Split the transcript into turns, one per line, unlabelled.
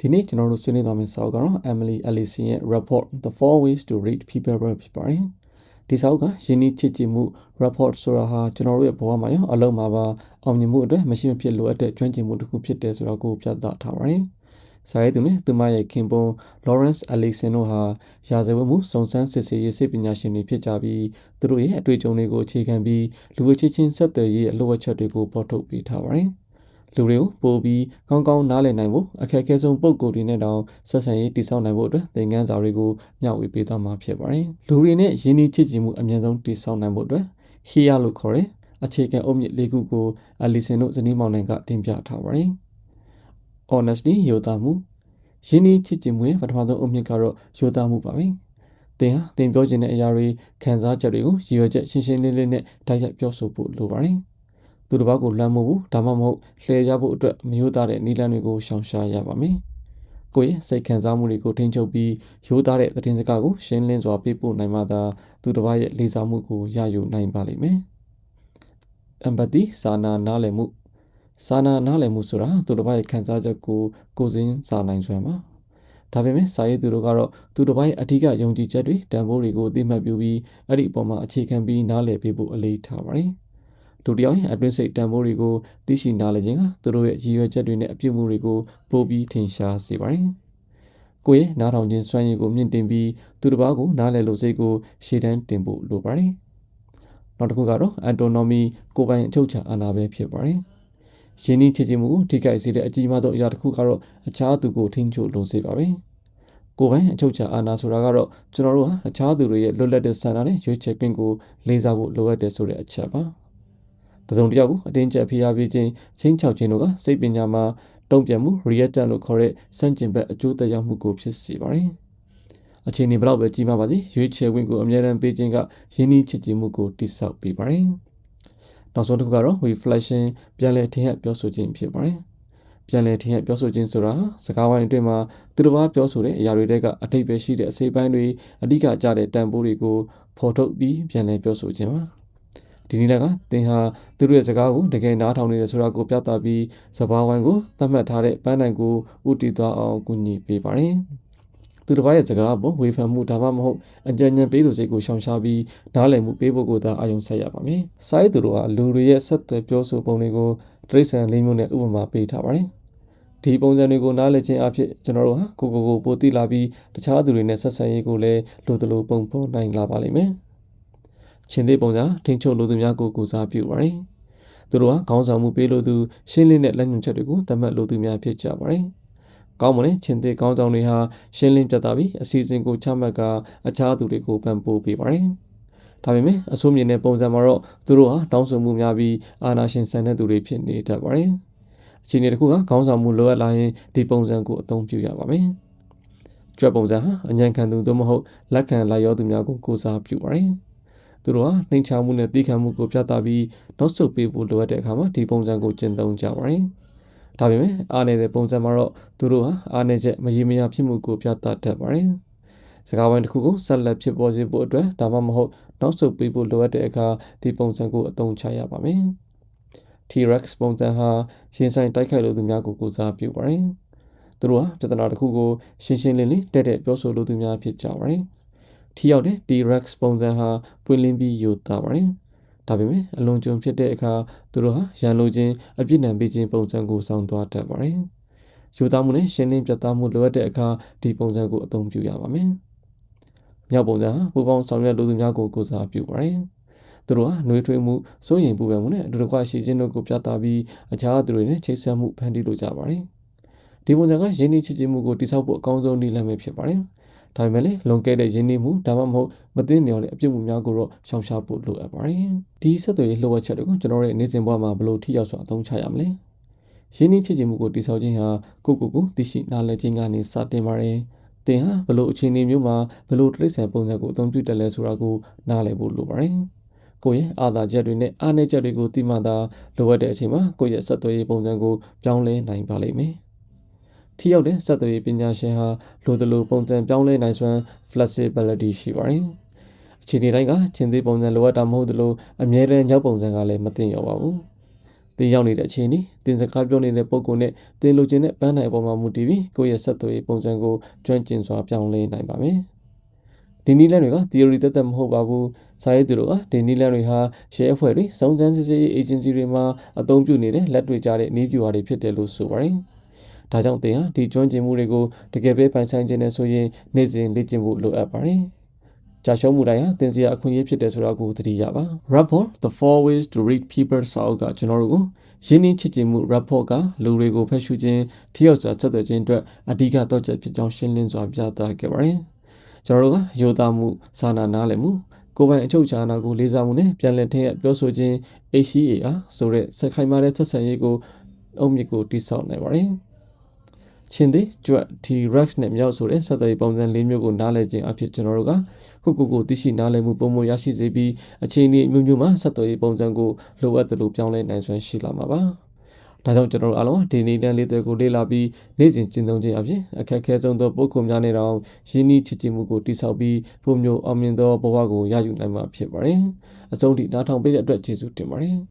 ဒီနေ့ကျွန်တော်တို့ဆွေးနွေးသွားမယ့်စာအုပ်ကတော့ Emily Allison ရဲ့ report The Four Ways to Read People Well ဖြစ်ပါတယ်ဒီစာအုပ်ကယင်းနှိချစ်ကြည်မှု report ဆိုတာဟာကျွန်တော်တို့ရဲ့ဘဝမှာရောအလုံးမှာပါအောင်မြင်မှုအတွက်မရှိမဖြစ်လိုအပ်တဲ့ကျွမ်းကျင်မှုတစ်ခုဖြစ်တယ်ဆိုတော့ကိုပြသထားပါတယ်စာရေးသူနဲ့သူမရဲ့ခင်ပွန်း Lawrence Allison တို့ဟာရာဇဝတ်မှုစုံစမ်းစစ်ဆေးရေးစိတ်ပညာရှင်တွေဖြစ်ကြပြီးသူတို့ရဲ့အတွေ့အကြုံတွေကိုအခြေခံပြီးလူဝချင်းချင်းဆက်သွယ်ရေးအလို့အချက်တွေကိုပေါ်ထုတ်ပေးထားပါတယ်။ လူတွေကိုပိုပြီးကောင်းကောင်းနားလည်နိုင်ဖို့အခက်အခဲဆုံးပုံကိုယ်တွေနဲ့တောင်ဆက်ဆံရေးတည်ဆောက်နိုင်ဖို့အတွက်သင်ခန်းစာတွေကိုမျှဝေပေးသွားမှာဖြစ်ပါတယ်။လူတွေနဲ့ယဉ်ကျေးချစ်ကြည်မှုအမြင့်ဆုံးတည်ဆောက်နိုင်ဖို့အတွက် HEA လို့ခေါ်တဲ့အခြေခံအုတ်မြစ်လေးခုကိုအလီဆင်တို့ဇနီးမောင်နှံကတင်ပြထားပါတယ်။ Honesty ယိုသားမှုယဉ်ကျေးချစ်ကြည်မှုရဲ့ပထမဆုံးအုတ်မြစ်ကတော့ယိုသားမှုပါပဲ။သင်ဟာသင်ပြောချင်တဲ့အရာတွေခံစားချက်တွေကိုရည်ရွယ်ချက်ရှင်းရှင်းလင်းလင်းနဲ့တိုက်ရိုက်ပြောဆိုဖို့လိုပါတယ်။ သူတစ်ပါးကိုလွှမ်းမိုးဖို့ဒါမှမဟုတ်လှည့်ရဖို့အတွက်မယိုးသားတဲ့နည်းလမ်းတွေကိုရှောင်ရှားရပါမယ်။ကိုယ့်ရဲ့စိတ်ခံစားမှုတွေကိုထိန်းချုပ်ပြီးရိုးသားတဲ့သတင်းစကားကိုရှင်းလင်းစွာပြပို့နိုင်မှသာသူတစ်ပါးရဲ့လေးစားမှုကိုရယူနိုင်ပါလိမ့်မယ်။ empathy စာနာနားလည်မှုစာနာနားလည်မှုဆိုတာသူတစ်ပါးရဲ့ခံစားချက်ကိုကိုယ်စင်းစာနိုင်စွမ်းပါ။ဒါပေမဲ့စာရေးသူတို့ကတော့သူတစ်ပိုင်းအထူးယုံကြည်ချက်တွေတန်ဖိုးတွေကိုသိမှတ်ပြုပြီးအဲ့ဒီအပေါ်မှာအခြေခံပြီးနားလည်ပေးဖို့အလေးထားပါတယ်။ လူတယောက်ရဲ့အတွင်းစိတ်တန်ဖိုးတွေကိုသိရှိနားလည်ခြင်းကသူတို့ရဲ့ရည်ရွယ်ချက်တွေနဲ့အပြုအမူတွေကိုပိုပြီးထင်ရှားစေပါတယ်။ကိုယ့်ရဲ့နားထောင်ခြင်းစွမ်းရည်ကိုမြင့်တင်ပြီးသူတစ်ပါးကိုနားလည်လို့စိတ်ကိုရှေ့တန်းတင်ဖို့လိုပါတယ်။နောက်တစ်ခုကတော့ autonomy ကိုယ်ပိုင်အချုပ်အခြာအာဏာပဲဖြစ်ပါတယ်။ယင်းဤချစ်ခြင်းမှုကိုထိခိုက်စေတဲ့အကြီးမားဆုံးအရာတစ်ခုကတော့အခြားသူကိုထိန်းချုပ်လို့စေပါပဲ။ကိုယ်ပိုင်အချုပ်အခြာအာဏာဆိုတာကတော့ကျွန်တော်တို့ဟာအခြားသူတွေရဲ့လွတ်လပ်တဲ့ဆန္ဒနဲ့ရွေးချယ်ခွင့်ကိုလေးစားဖို့လိုအပ်တယ်ဆိုတဲ့အချက်ပါ။ တစုံတစ်ယောက်ကိုအတင်းကျပ်ဖိအားပေးခြင်းချင်းချောက်ခြင်းတို့ကစိတ်ပညာမှာတုံ့ပြန်မှု reactant လို့ခေါ်တဲ့စန့်ကျင်ဘက်အကျိုးသက်ရောက်မှုကိုဖြစ်စေပါတယ်။အခြေအနေဘလောက်ပဲကြီးမားပါစေရွေးချယ်ခွင့်ကိုအမြဲတမ်းပေးခြင်းကယဉ်ဤချစ်ခြင်းမှုကိုတိဆောက်ပေးပါတယ်။နောက်ဆုံးတစ်ခုကတော့ reflection ပြန်လည်ထင်ဟပ်ပြောဆိုခြင်းဖြစ်ပါတယ်။ပြန်လည်ထင်ဟပ်ပြောဆိုခြင်းဆိုတာစကားဝိုင်းအတွင်းမှာသူတစ်ပါးပြောဆိုတဲ့အရာတွေကအထိပ္ပယ်ရှိတဲ့အစိပ်ပိုင်းတွေအဓိကကျတဲ့တန်ဖိုးတွေကိုဖော်ထုတ်ပြီးပြန်လည်ပြောဆိုခြင်းပါ။ ဒီနည်းလမ်းကသင်ဟာသူတို့ရဲ့စကားကိုတကယ်နားထောင်နေတယ်ဆိုတာကိုပြသပြီးစဘာဝိုင်းကိုသတ်မှတ်ထားတဲ့ပန်းတိုင်ကိုဥတည်သွားအောင်ကူညီပေးပါတယ်။သူတစ်ပါးရဲ့စကားပေါ်ဝေဖန်မှုဒါမှမဟုတ်အကြံဉာဏ်ပေးလို့စိတ်ကိုရှောင်ရှားပြီးနားလည်မှုပေးဖို့ကိုသာအာရုံစိုက်ရပါမယ်။စာရေးသူတို့ကလူတွေရဲ့ဆက်သွယ်ပြောဆိုပုံတွေကိုတရိษံလေးမျိုးနဲ့ဥပမာပေးထားပါတယ်။ဒီပုံစံတွေကိုနားလည်ခြင်းအဖြစ်ကျွန်တော်တို့ဟာကိုကိုကိုပိုသိလာပြီးတခြားသူတွေနဲ့ဆက်ဆံရေးကိုလည်းလိုသလိုပုံဖော်နိုင်လာပါလိမ့်မယ်။ ရှင်သေးပုံစံထိန်ချုပ်လိုသူများကိုကူစားပြုပါတယ်။သူတို့ဟာခေါင်းဆောင်မှုပေးလိုသူရှင်းလင်းတဲ့လက်ညွှန်ချက်တွေကိုသတ်မှတ်လိုသူများဖြစ်ကြပါတယ်။ကောင်းမွန်တဲ့ရှင်သေးကောင်းဆောင်တွေဟာရှင်းလင်းပြသပြီးအစီအစဉ်ကိုချမှတ်ကအခြားသူတွေကိုပံ့ပိုးပေးပါတယ်။ဒါပေမဲ့အဆိုးမြင်တဲ့ပုံစံမှာတော့သူတို့ဟာတောင်းဆိုမှုများပြီးအာဏာရှင်ဆန်တဲ့သူတွေဖြစ်နေတတ်ပါတယ်။အခြေအနေတစ်ခုကခေါင်းဆောင်မှုလိုအပ်လာရင်ဒီပုံစံကိုအသုံးပြုရပါမယ်။ကြွက်ပုံစံဟာအញ្ញံခံသူသို့မဟုတ်လက်ခံလိုက်ရောသူများကိုကိုစားပြုပါတယ်။ သူတို့ဟာနှိမ်ချမှုနဲ့တိခံမှုကိုပြသပြီးနောက်ဆုတ်ပေးဖို့လိုအပ်တဲ့အခါမှာဒီပုံစံကိုကျင့်သုံးကြပါတယ်။ဒါပေမဲ့အားနေတဲ့ပုံစံမှာတော့သူတို့ဟာအားနေချက်မရေမရာဖြစ်မှုကိုပြသတတ်ပါတယ်။စကားဝိုင်းတစ်ခုကိုဆက်လက်ဖြစ်ပေါ်စေဖို့အတွက်ဒါမှမဟုတ်နောက်ဆုတ်ပေးဖို့လိုအပ်တဲ့အခါဒီပုံစံကိုအသုံးချရပါမယ်။ T-Rex ပုံစံဟာရှင်ဆိုင်တိုက်ခိုက်လိုသူများကိုကိုစားပြုပါတယ်။သူတို့ဟာပြဿနာတစ်ခုကိုရှင်းရှင်းလင်းလင်းတက်တဲ့ပြောဆိုလိုသူများဖြစ်ကြပါတယ်။ ထိရောက်တဲ့ T-Rex ပုံစံဟာပွင့်လင်းပြီးယိုတာပါတယ်။ဒါပေမဲ့အလွန်ကျွံဖြစ်တဲ့အခါသူတို့ဟာရန်လိုခြင်းအပြစ်ဒဏ်ပေးခြင်းပုံစံကိုစောင့်သွားတတ်ပါတယ်။ယိုသားမှုနဲ့ရှင်းလင်းပြသမှုလိုအပ်တဲ့အခါဒီပုံစံကိုအသုံးပြုရပါမယ်။မြောက်ပုံစံဟာပူပေါင်းဆောင်ရွက်လိုသူများကိုကိုစားပြုပါတယ်။သူတို့ဟာနှွေးထွေးမှုစိုးရိမ်ပူပန်မှုနဲ့အတူတကွရှိခြင်းတို့ကိုပြသပြီးအခြားသူတွေနဲ့ချိတ်ဆက်မှုဖန်တီးလိုကြပါတယ်။ဒီပုံစံကရင်းနှီးချစ်ခြင်းမှုကိုတိစောက်ဖို့အကောင်းဆုံးနည်းလမ်းပဲဖြစ်ပါတယ်။ ဒါပေမဲ့လည်းလွန်ကဲတဲ့ယဉ်ကျေးမှုဒါမှမဟုတ်မသိမြော်တဲ့အပြုတ်မှုများကိုတော့ရှောင်ရှားဖို့လိုအပ်ပါတယ်ဒီဆက်သွယ်ရေးလှုပ်ဝက်ချက်တွေကိုကျွန်တော်ရဲ့နေ့စဉ်ဘဝမှာဘယ်လိုထိရောက်စွာအသုံးချရမလဲယဉ်ကျေးချစ်ခြင်းမှုကိုတည်ဆောက်ခြင်းဟာကိုကိုကိုသိရှိနားလည်ခြင်းကနေစတင်ပါတယ်သင်ဟာဘလို့အခြေအနေမျိုးမှာဘလို့တိရစ္ဆာန်ပုံစံကိုအသုံးပြုတယ်လဲဆိုတာကိုနားလည်ဖို့လိုပါတယ်ကိုယ့်ရဲ့အာသာချက်တွေနဲ့အားနည်းချက်တွေကိုသိမှသာလိုအပ်တဲ့အချိန်မှာကိုယ့်ရဲ့ဆက်သွယ်ရေးပုံစံကိုပြောင်းလဲနိုင်ပါလိမ့်မယ် ထိရောက်တဲ့စက်သွေးပညာရှင်ဟာလိုသလိုပုံစံပြောင်းလဲနိုင်စွမ်း flexibility ရှိပါတယ်။အခြေအနေတိုင်းကချင်းသေးပုံစံလိုအပ်တာမဟုတ်သလိုအမြဲတမ်းညောက်ပုံစံကလည်းမသိရောပါဘူးတင်ရောက်နေတဲ့အခြေအနေတင်စကားပြောနေတဲ့ပုံကိုနဲ့တင်လိုချင်တဲ့ပန်းနိုင်အပေါ်မှာမူတည်ပြီးကိုယ့်ရဲ့ဆက်သွယ်ရေးပုံစံကိုကျွမ်းကျင်စွာပြောင်းလဲနိုင်ပါမယ်။ဒီနည်းလမ်းတွေက theory သက်သက်မဟုတ်ပါဘူး။စာရေးသူတို့ကဒီနည်းလမ်းတွေဟာ share အဖွဲ့တွေစုံစမ်းစစ်ဆေးရေး agency တွေမှာအသုံးပြုနေတဲ့လက်တွေ့ကျတဲ့နည်းဗျူဟာတွေဖြစ်တယ်လို့ဆိုပါတယ်။ ဒါကြောင့်သင်ဟာဒီကျွမ်းကျင်မှုတွေကိုတကယ်ပဲပိုင်ဆိုင်ခြင်းနဲ့ဆိုရင်နေ့စဉ်လေ့ကျင့်ဖို့လိုအပ်ပါတယ်။ကြာရှုံးမှုတိုင်းဟာသင်စရာအခွင့်အရေးဖြစ်တယ်ဆိုတာကိုသတိရပါ rapport the four ways to read people စာအုပ်ကကျွန်တော်တို့ကိုရင်းနှီးချစ်ကြည်မှု rapport ကလူတွေကိုဖက်ရှုခြင်းထိရောက်စွာဆက်သွယ်ခြင်းအတွက်အဓိကတော့ချက်ဖြစ်ကြောင်းရှင်းလင်းစွာပြသခဲ့ပါတယ်ကျွန်တော်တို့ကယောသားမှုစာနာနားလည်မှုကိုယ်ပိုင်အချုပ်အခြာအာဏာကိုလေးစားမှုနဲ့ပြန်လည်ထည့်ရပြောဆိုခြင်း HCA ဆိုတဲ့ဆက်ခိုင်မာတဲ့ဆက်ဆံရေးကိုအုံမြစ်ကိုတိဆောက်နိုင်ပါတယ် ချင်းသည်ကြွတ် T-Rex နဲ့မြောက်ဆိုတဲ့ဆက်သွယ်ပုံစံ၄မျိုးကိုနားလည်ခြင်းအဖြစ်ကျွန်တော်တို့ကခုခုကိုသိရှိနားလည်မှုပုံမရရှိစေပြီးအချိန်ဒီမျိုးမျိုးမှာဆက်သွယ်ပုံစံကိုလိုအပ်သလိုပြောင်းလဲနိုင်စွမ်းရှိလာမှာပါဒါကြောင့်ကျွန်တော်တို့အားလုံးဒီနေ့တန်းလေးတွေကိုလေ့လာပြီးနေ့စဉ်ကျင့်သုံးခြင်းအပြင်အခက်အခဲဆုံးသောပုဂ္ဂိုလ်များနဲ့တောင်ရင်းနှီးချစ်ကြည်မှုကိုတိဆောက်ပြီးပုံမျိုးအောင်မြင်သောဘဝကိုရယူနိုင်မှာဖြစ်ပါတယ်။အဆုံးထိနားထောင်ပေးတဲ့အတွက်ကျေးဇူးတင်ပါတယ်။